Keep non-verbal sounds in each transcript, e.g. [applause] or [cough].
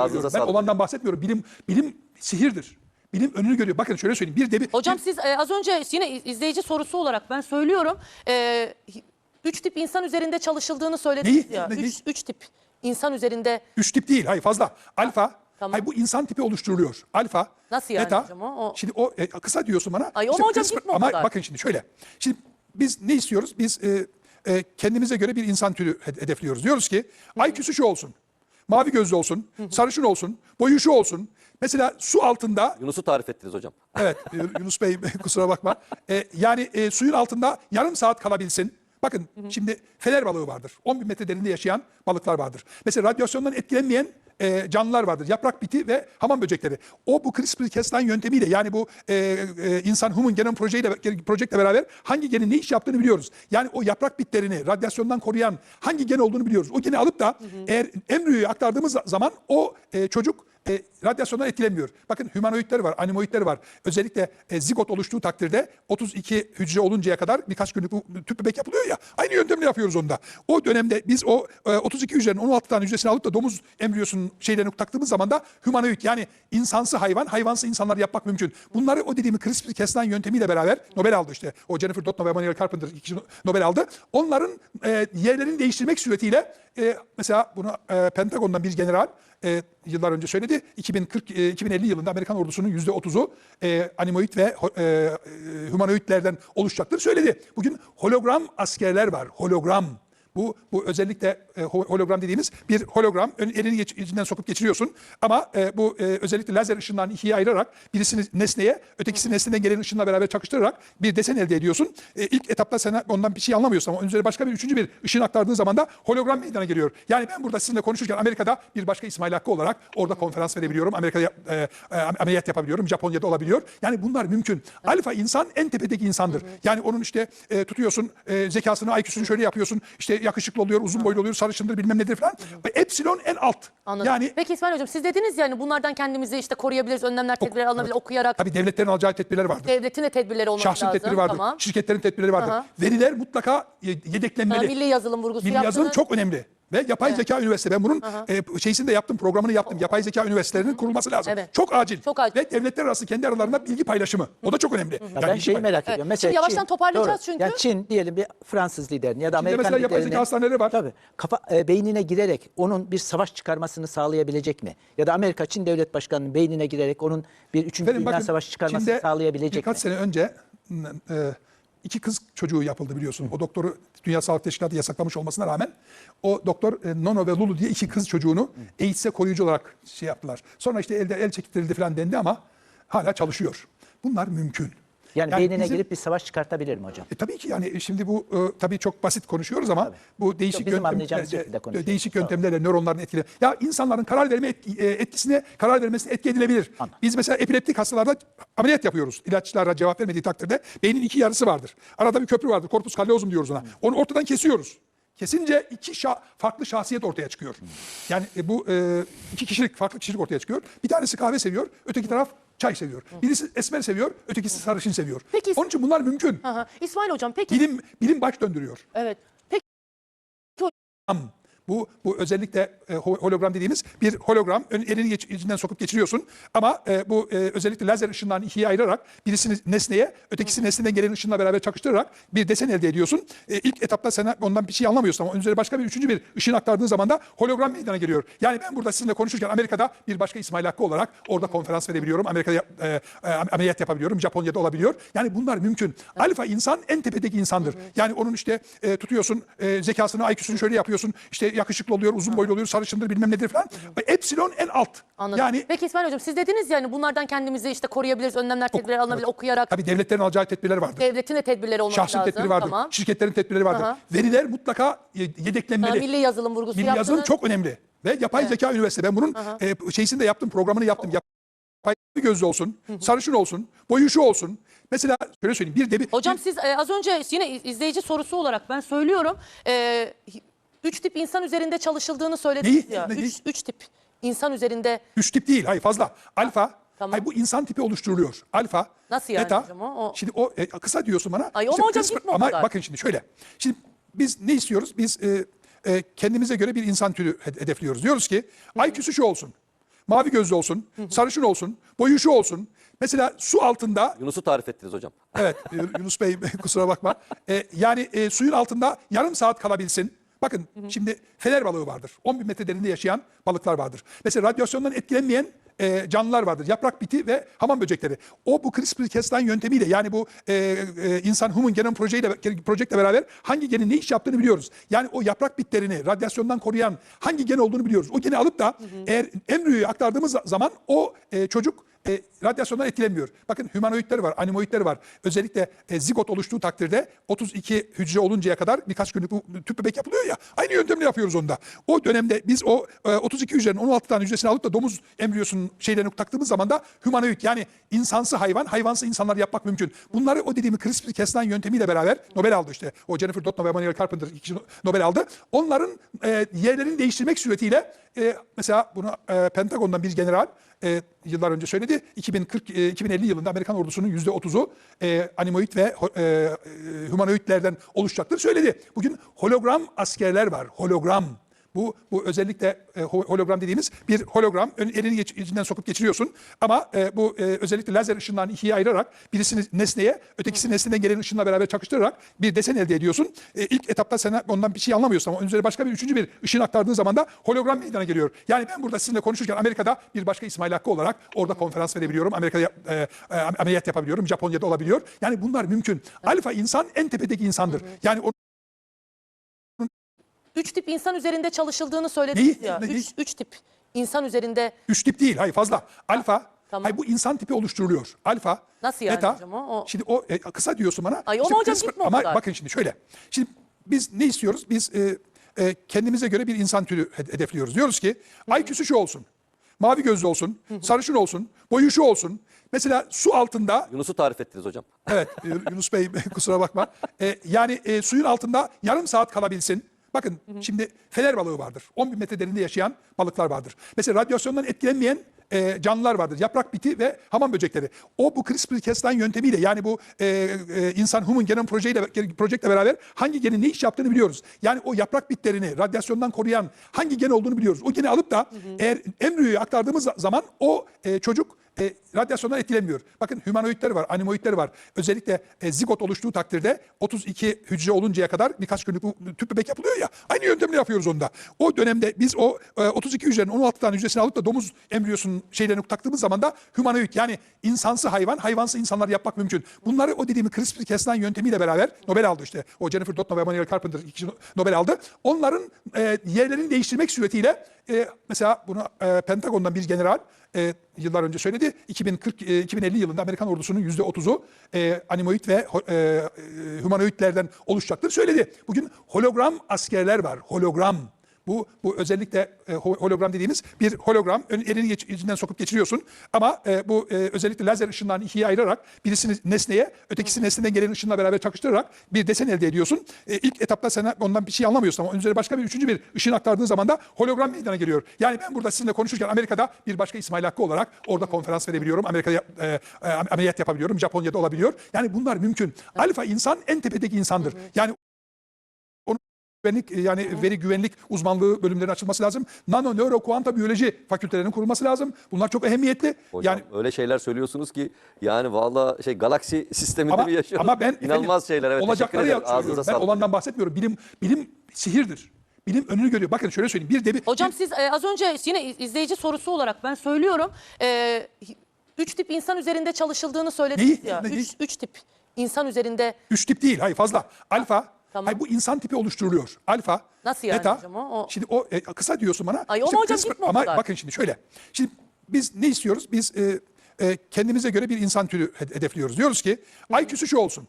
Ağzınıza söylüyorum. Ben sağlık. olandan bahsetmiyorum. Bilim bilim sihirdir. Bilim önünü görüyor. Bakın şöyle söyleyeyim. Bir de bir Hocam siz e, az önce yine izleyici sorusu olarak ben söylüyorum. E, üç tip insan üzerinde çalışıldığını söylediniz Neyi? ya. Ne- Üç, üç tip insan üzerinde Üç tip değil. Hayır fazla. Alfa. Tamam. Hayır bu insan tipi oluşturuluyor. Alfa. Nasıl yani beta. hocam o? O- Şimdi o e, kısa diyorsun bana. Ay, ama hocam gitme o Ama kadar. bakın şimdi şöyle. Şimdi biz ne istiyoruz? Biz e, e, kendimize göre bir insan türü hed- hedefliyoruz. Diyoruz ki IQ'su şu olsun. Mavi gözlü olsun. sarışın olsun. Boyu şu olsun. Mesela su altında Yunus'u tarif ettiniz hocam. [laughs] Evet Yunus Bey [laughs] kusura bakma. Ee, yani e, suyun altında yarım saat kalabilsin. Bakın şimdi fener balığı vardır. 10 bin metre derinde yaşayan balıklar vardır. Mesela radyasyondan etkilenmeyen e, canlılar vardır. Yaprak biti ve hamam böcekleri. O bu CRISPR-Cas9 yöntemiyle yani bu e, e, insan human genom projeyle projektle beraber hangi genin ne iş yaptığını biliyoruz. Yani o yaprak bitlerini radyasyondan koruyan hangi gen olduğunu biliyoruz. O geni alıp da eğer embriyoya aktardığımız zaman o e, çocuk e, radyasyondan etkilenmiyor. Bakın humanoidler var, animoidler var. Özellikle e, zigot oluştuğu takdirde 32 hücre oluncaya kadar birkaç günlük bu tüp bebek yapılıyor ya. Aynı yöntemle yapıyoruz onda. O dönemde biz o e, 32 hücrenin 16 tane hücresini alıp da domuz embriyosunun şeylerini taktığımız zaman da humanoid yani insansı hayvan, hayvansı insanlar yapmak mümkün. Bunları o dediğimi CRISPR-Cas9 yöntemiyle beraber Nobel aldı işte. O Jennifer Doudna ve Manuel Carpenter iki kişi Nobel aldı. Onların e, yerlerini değiştirmek suretiyle e, mesela bunu e, Pentagon'dan bir general e, yıllar önce söyledi. 2040 e, 2050 yılında Amerikan ordusunun %30'u e, animoid ve e, e, humanoidlerden oluşacaktır söyledi. Bugün hologram askerler var. Hologram. Bu, bu özellikle e, ho- hologram dediğimiz bir hologram. Elini geç, içinden sokup geçiriyorsun. Ama e, bu e, özellikle lazer ışınlarını ikiye ayırarak birisini nesneye, ötekisi nesneden gelen ışınla beraber çakıştırarak bir desen elde ediyorsun. E, ilk etapta sen ondan bir şey anlamıyorsun ama üzerine başka bir üçüncü bir ışın aktardığın zaman da hologram meydana geliyor. Yani ben burada sizinle konuşurken Amerika'da bir başka İsmail Hakkı olarak orada konferans verebiliyorum. Amerika'da e, e, ameliyat yapabiliyorum. Japonya'da olabiliyor. Yani bunlar mümkün. Alfa insan en tepedeki insandır. Yani onun işte e, tutuyorsun e, zekasını, IQ'sunu şöyle yapıyorsun. İşte yakışıklı oluyor, uzun boylu oluyor, sarışındır bilmem nedir falan. Ve epsilon en alt. Anladım. Yani Peki İsmail Hocam siz dediniz yani bunlardan kendimizi işte koruyabiliriz, önlemler, tedbirler alınabilir, okuyarak. tabii devletlerin alacağı tedbirler vardır. Devletin de tedbirleri olması Şahsın lazım. tedbiri vardır. Tamam. Şirketlerin tedbirleri vardır. Aha. Veriler mutlaka ye- Ha, yedeklenmeli. milli yazılım vurgusu Milli yaptınız. yazılım çok önemli. Ve yapay zeka üniversite. Ben bunun e, şeysini de yaptım, programını yaptım. Yapay zeka üniversitelerinin kurulması lazım. Evet. Çok acil. Çok acil. Ve devletler arası kendi aralarında bilgi paylaşımı. O da çok önemli. Ya Yani ben şeyi merak Evet. ediyorum. Mesela Şimdi yavaştan Çin- toparlayacağız Doğru. çünkü. Yani Çin diyelim bir Fransız liderini ya da Çin'de Amerikan mesela yapay zeka hastaneleri var. Tabii. Kafa, e, beynine girerek onun bir savaş çıkarmasını sağlayabilecek mi? Ya da Amerika Çin devlet başkanının beynine girerek onun bir üçüncü Efendim dünya bakın, savaşı çıkarmasını Çin'de sağlayabilecek birkaç mi? sene önce e, iki kız çocuğu yapıldı biliyorsun. O doktoru Dünya Sağlık Teşkilatı yasaklamış olmasına rağmen o doktor e, Nono ve Lulu diye iki kız çocuğunu AIDS'e koruyucu olarak şey yaptılar. Sonra işte elde el çektirildi falan dendi ama hala çalışıyor. Bunlar mümkün. Yani, beynine bizim- girip bir savaş çıkartabilir mi hocam? E, tabii ki yani şimdi bu e, tabii çok basit konuşuyoruz ama bu değişik bizim yöntem- anlayacağımız e, şekilde e, konuşuyoruz. değişik yöntemlerle nöronların etkili. Ya insanların karar verme etki- e, etkisine karar vermesine etki edilebilir. Anladım. Biz mesela epileptik hastalarda ameliyat yapıyoruz. İlaçlara cevap vermediği takdirde beynin iki yarısı vardır. Arada bir köprü vardır. Corpus callosum diyoruz ona. Onu ortadan kesiyoruz. Kesince iki şa- farklı şahsiyet ortaya çıkıyor. Yani e, bu e, iki kişilik farklı kişilik ortaya çıkıyor. Bir tanesi kahve seviyor, öteki taraf çay seviyor. Birisi esmer seviyor, ötekisi sarışın seviyor. Peki- Onun için bunlar mümkün. Aha. İsmail Hocam peki. Bilim bilim baş döndürüyor. Evet. Peki Am. Bu, bu özellikle e, ho- hologram dediğimiz bir hologram. Elini geç, içinden sokup geçiriyorsun. Ama e, bu e, özellikle lazer ışınlarını ikiye ayırarak birisini nesneye, ötekisi nesneden gelen ışınla beraber çakıştırarak bir desen elde ediyorsun. E, ilk etapta sen ondan bir şey anlamıyorsun ama üzerine başka bir üçüncü bir ışın aktardığın zaman da hologram meydana geliyor. Yani ben burada sizinle konuşurken Amerika'da bir başka İsmail Hakkı olarak orada konferans verebiliyorum. Amerika'da e, e, ameliyat yapabiliyorum. Japonya'da olabiliyor. Yani bunlar mümkün. Alfa insan en tepedeki insandır. Yani onun işte e, tutuyorsun e, zekasını, IQ'sunu şöyle yapıyorsun. İşte yakışıklı oluyor, uzun boylu oluyor, sarışındır bilmem nedir falan. Ve epsilon en alt. anladım. Yani Peki İsmail Hocam siz dediniz yani bunlardan kendimizi işte koruyabiliriz, önlemler, tedbirler alınabilir, okuyarak. tabii devletlerin alacağı tedbirler vardır. Devletin de tedbirleri olması Şahsın lazım. tedbiri vardır. Tamam. Şirketlerin tedbirleri vardır. Aha. Veriler mutlaka ye- Ha, yedeklenmeli. milli yazılım vurgusu Milli yazılım çok önemli. Ve yapay zeka üniversite. Ben bunun e, şeysini de yaptım, programını yaptım. Yapay gözlü olsun, sarışın olsun, boyu şu olsun. Mesela şöyle söyleyeyim. Bir de bir, Hocam siz e, az önce yine izleyici sorusu olarak ben söylüyorum. E, üç tip insan üzerinde çalışıldığını söylediniz Neyi? ya. Ne- Üç, üç tip insan üzerinde. Üç tip değil. Hayır fazla. Alfa. Tamam. Hayır bu insan tipi oluşturuluyor. Alfa. Nasıl yani beta. hocam o? O- Şimdi o e, kısa diyorsun bana. Ay, ama hocam gitme o Ama kadar. bakın şimdi şöyle. Şimdi biz ne istiyoruz? Biz e, e, kendimize göre bir insan türü hed- hedefliyoruz. Diyoruz ki IQ'su şu olsun. mavi gözlü olsun, sarışın olsun, boyu şu olsun. Mesela su altında Yunus'u tarif ettiniz hocam. Evet [laughs] Yunus Bey [laughs] kusura bakma. Ee, yani e, suyun altında yarım saat kalabilsin. Bakın şimdi fener balığı vardır. 10 bin metre derinde yaşayan balıklar vardır. Mesela radyasyondan etkilenmeyen e, canlılar vardır. Yaprak biti ve hamam böcekleri. O bu CRISPR-Cas9 yöntemiyle yani bu e, e, insan human genom projeyle projektle beraber hangi genin ne iş yaptığını biliyoruz. Yani o yaprak bitlerini radyasyondan koruyan hangi gen olduğunu biliyoruz. O geni alıp da eğer embriyoya aktardığımız zaman o e, çocuk radyasyondan etkilenmiyor. Bakın humanoidleri var, animoidleri var. Özellikle e, zigot oluştuğu takdirde 32 hücre oluncaya kadar birkaç günlük bu tüp bebek yapılıyor ya. Aynı yöntemle yapıyoruz onda. O dönemde biz o e, 32 hücrenin 16 tane hücresini alıp da domuz embriyosunun şeylerini taktığımız zaman da humanoid yani insansı hayvan, hayvansı insanlar yapmak mümkün. Bunları o dediğimi CRISPR-Cas9 yöntemiyle beraber Nobel aldı işte. O Jennifer Doudna ve Emmanuel Carpenter iki kişi Nobel aldı. Onların e, yerlerini değiştirmek suretiyle e, mesela bunu e, Pentagon'dan bir general e, yıllar önce söyledi. 2040 e, 2050 yılında Amerikan ordusunun %30'u e, animoid ve e, e, humanoidlerden oluşacaktır söyledi. Bugün hologram askerler var. Hologram. Bu, bu özellikle e, ho- hologram dediğimiz bir hologram. Elini geç, içinden sokup geçiriyorsun. Ama e, bu e, özellikle lazer ışınlarını ikiye ayırarak birisini nesneye, ötekisi nesneden gelen ışınla beraber çakıştırarak bir desen elde ediyorsun. E, ilk etapta sen ondan bir şey anlamıyorsun ama onun üzerine başka bir üçüncü bir ışın aktardığın zaman da hologram meydana geliyor. Yani ben burada sizinle konuşurken Amerika'da bir başka İsmail Hakkı olarak orada konferans verebiliyorum. Amerika'da e, e, ameliyat yapabiliyorum. Japonya'da olabiliyor. Yani bunlar mümkün. Alfa insan en tepedeki insandır. Yani Üç tip insan üzerinde çalışıldığını söylediniz Neyi? ya. Neyi? Üç, üç tip insan üzerinde Üç tip değil. Hayır fazla. Alfa. tamam. Hayır, bu insan tipi oluşturuluyor. Alfa. Nasıl yani beta. hocam o? O- Şimdi o e, kısa diyorsun bana. Ay, İşte ama hocam gitme o Ama kadar. bakın şimdi şöyle. Şimdi biz ne istiyoruz? Biz e, e, kendimize göre bir insan türü hed- hedefliyoruz. Diyoruz ki IQ'su şu olsun. Mavi gözlü olsun. sarışın olsun. Boyu şu olsun. Mesela su altında Yunus'u tarif ettiniz hocam. Evet [laughs] Yunus Bey [laughs] kusura bakma. E, yani e, suyun altında yarım saat kalabilsin. Bakın şimdi fener balığı vardır. 10 bin metre derinde yaşayan balıklar vardır. Mesela radyasyondan etkilenmeyen e, canlılar vardır. Yaprak biti ve hamam böcekleri. O bu CRISPR-Cas9 yöntemiyle yani bu e, e, insan human genom projeyle projektle beraber hangi genin ne iş yaptığını biliyoruz. Yani o yaprak bitlerini radyasyondan koruyan hangi gen olduğunu biliyoruz. O geni alıp da eğer embriyoya aktardığımız zaman o e, çocuk e, radyasyondan etkilenmiyor. Bakın humanoidleri var, animoidleri var. Özellikle e, zigot oluştuğu takdirde 32 hücre oluncaya kadar birkaç günlük tüp bebek yapılıyor ya. Aynı yöntemle yapıyoruz onda. O dönemde biz o e, 32 hücrenin 16 tane hücresini alıp da domuz embriyosunun şeylerini taktığımız zaman da humanoid yani insansı hayvan, hayvansı insanlar yapmak mümkün. Bunları o dediğimi CRISPR-Cas9 yöntemiyle beraber Nobel aldı işte. O Jennifer Doudna ve Emmanuel Carpenter iki kişi Nobel aldı. Onların e, yerlerini değiştirmek suretiyle e, mesela bunu e, Pentagon'dan bir general e, yıllar önce söyledi. 2040 e, 2050 yılında Amerikan ordusunun %30'u e, animoid ve e, e, humanoidlerden oluşacaktır söyledi. Bugün hologram askerler var. Hologram. Bu, bu özellikle e, ho- hologram dediğimiz bir hologram. Ön, elini geç, içinden sokup geçiriyorsun. Ama e, bu e, özellikle lazer ışınlarını ikiye ayırarak birisini nesneye, ötekisi nesneden gelen ışınla beraber çakıştırarak bir desen elde ediyorsun. E, ilk etapta sen ondan bir şey anlamıyorsun ama onun üzerine başka bir üçüncü bir ışın aktardığın zaman da hologram meydana geliyor. Yani ben burada sizinle konuşurken Amerika'da bir başka İsmail Hakkı olarak orada konferans verebiliyorum. Amerika'da e, e, ameliyat yapabiliyorum. Japonya'da olabiliyor. Yani bunlar mümkün. Alfa insan en tepedeki insandır. Yani güvenlik e, yani veri güvenlik uzmanlığı bölümlerinin açılması lazım. Nano, nöro, kuanta biyoloji fakültelerinin kurulması lazım. Bunlar çok ehemmiyetli. Hocam yani öyle şeyler söylüyorsunuz ki yani valla şey galaksi [laughs] sisteminde ama, mi yaşıyoruz? ama ben inanılmaz efendim, şeyler evet. olacakları söylüyorum. Ben olandan bahsetmiyorum. Bilim bilim sihirdir. Bilim önünü görüyor. Bakın şöyle söyleyeyim. Bir de bir, Hocam bir- siz e, az önce yine iz- izleyici sorusu olarak ben söylüyorum. E, üç tip insan üzerinde çalışıldığını söylediniz Neyi? ya. Neyi? Üç, üç tip insan üzerinde üç tip değil. Hayır fazla. Alfa. Tamam. Hayır, bu insan tipi oluşturuluyor. Alfa. Nasıl yani beta. hocam o? O- Şimdi o e, kısa diyorsun bana. Ay, ama hocam gitme o ama kadar. bakın şimdi şöyle. Şimdi biz ne istiyoruz? Biz e, e, kendimize göre bir insan türü hed- hedefliyoruz. Diyoruz ki IQ'su şu olsun.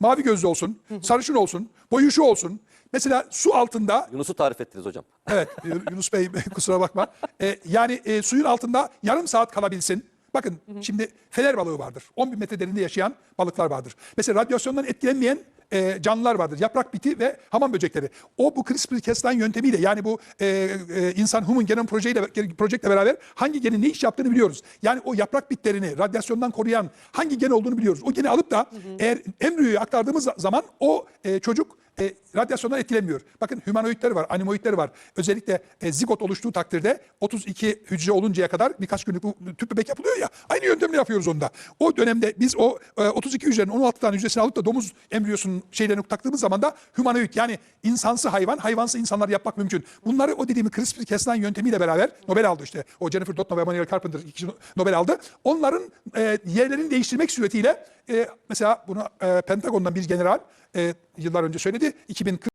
Mavi gözlü olsun, sarışın olsun, boyu şu olsun. Mesela su altında Yunus'u tarif ettiniz hocam. Evet [laughs] Yunus Bey [laughs] kusura bakma. E, yani e, suyun altında yarım saat kalabilsin. Bakın şimdi fener balığı vardır. 10 bin metre derinde yaşayan balıklar vardır. Mesela radyasyondan etkilenmeyen e, canlılar vardır. Yaprak biti ve hamam böcekleri. O bu CRISPR-Cas9 yöntemiyle yani bu e, e, insan human genom projeyle projektle beraber hangi genin ne iş yaptığını biliyoruz. Yani o yaprak bitlerini radyasyondan koruyan hangi gen olduğunu biliyoruz. O geni alıp da eğer embriyoya aktardığımız zaman o e, çocuk e, radyasyondan etkilenmiyor. Bakın humanoidler var, animoidler var. Özellikle e, zigot oluştuğu takdirde 32 hücre oluncaya kadar birkaç günlük tüp bebek yapılıyor ya. Aynı yöntemle yapıyoruz onda. O dönemde biz o e, 32 hücrenin 16 tane hücresini alıp da domuz embriyosunun şeylerini taktığımız zaman da humanoid yani insansı hayvan, hayvansı insanlar yapmak mümkün. Bunları o dediğimi CRISPR-Cas9 yöntemiyle beraber Nobel aldı işte. O Jennifer Doudna ve Manuel Carpenter iki kişi Nobel aldı. Onların e, yerlerini değiştirmek suretiyle e, mesela bunu e, Pentagon'dan bir general e, yıllar önce söyledi. 2040